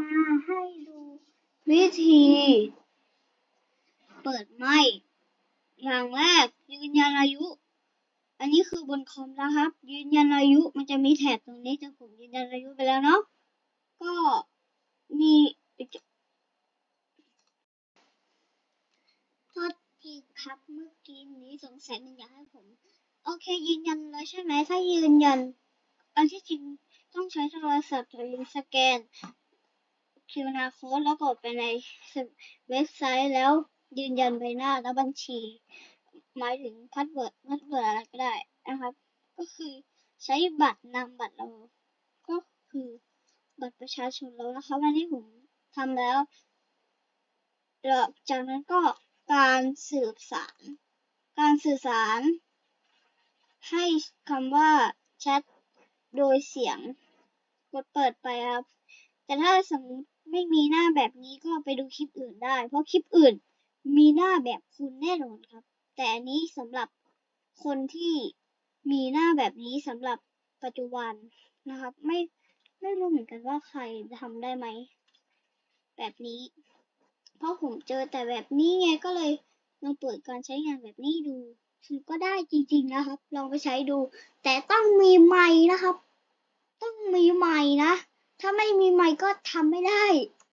มาให้ดูวิธี เปิดไมค์อย่างแรกยืนยันอายุ อันนี้คือบนคอมนะครับ ยืนยันอายุมันจะมีแถบตรงนี้แต่ผมยืนยันอายุไปแล้วเนาะก็มีโทษทีครับเมื่อกี้นี้สงสัยมันอยากให้ผม โอเคยืนยันแล้วใช่ไหมถ้ายืนยัน อันที่จริงต้องใช้โทรศัพท์หรือสแกน QR code แล้วกดไปในเว็บไซต์แล้วยืนยันใบหน้าและบัญชี หมายถึงพาสเวิร์ดพาสเวิร์ดอะไรก็ได้นะครับ ก็คือใช้บัตรนำบัตรเรา ก็คือบัตรประชาชนเรานะคะวันนี้ผมทำแล้วแล้วจากนั้นก็การสืบสาร การสื่อสาร ให้คำว่าแชทโดยเสียง กดเปิดไปครับ แต่ถ้าสมมติไม่มีหน้าแบบนี้ก็ไปดูคลิปอื่นได้ เพราะคลิปอื่นมีหน้าแบบคุณแน่นอนครับ แต่อันนี้สำหรับคนที่มีหน้าแบบนี้สำหรับปัจจุบันนะครับ ไม่ไม่รู้เหมือนกันว่าใครทำได้ไหม แบบนี้ เพราะผมเจอแต่แบบนี้ไงก็เลยลองเปิดการใช้งานแบบนี้ดูคือก็ได้จริง ๆ นะครับ ลองไปใช้ดู แต่ต้องมีไมค์นะครับ ต้องมีไมค์นะ ถ้าไม่มีไมค์ก็ทำไม่ได้